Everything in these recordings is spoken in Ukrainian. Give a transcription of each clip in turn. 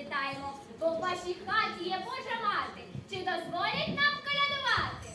вітаємо, бо в вашій хаті є Божа мати. Чи дозволять нам колядувати?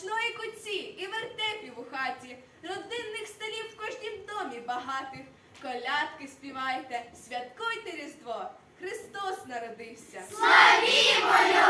овочної куці і вертепів у хаті, родинних столів в кожнім домі багатих. Колядки співайте, святкуйте Різдво, Христос народився. Славімо!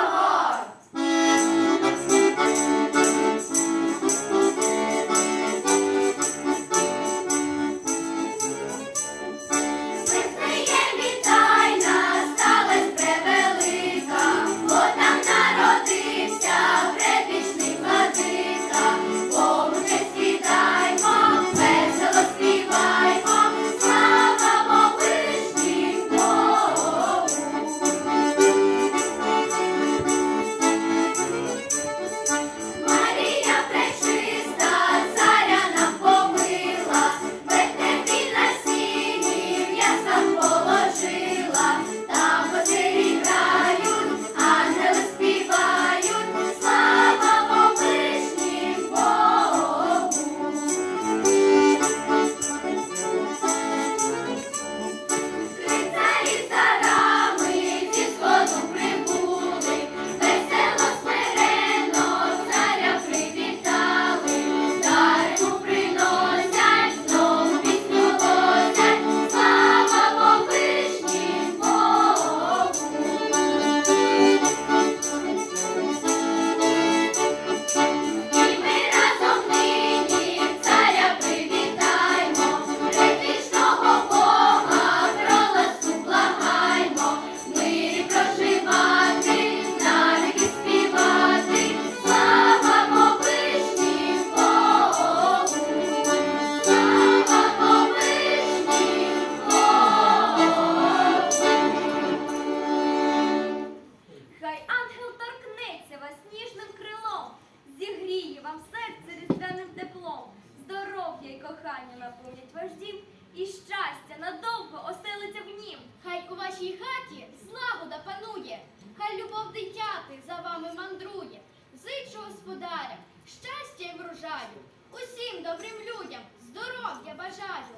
кохання наповнять ваш дім, і щастя надовго оселиться в нім. Хай у вашій хаті злагода панує, хай любов дитяти за вами мандрує, зичу господаря, щастя і врожаю, усім добрим людям здоров'я бажаю.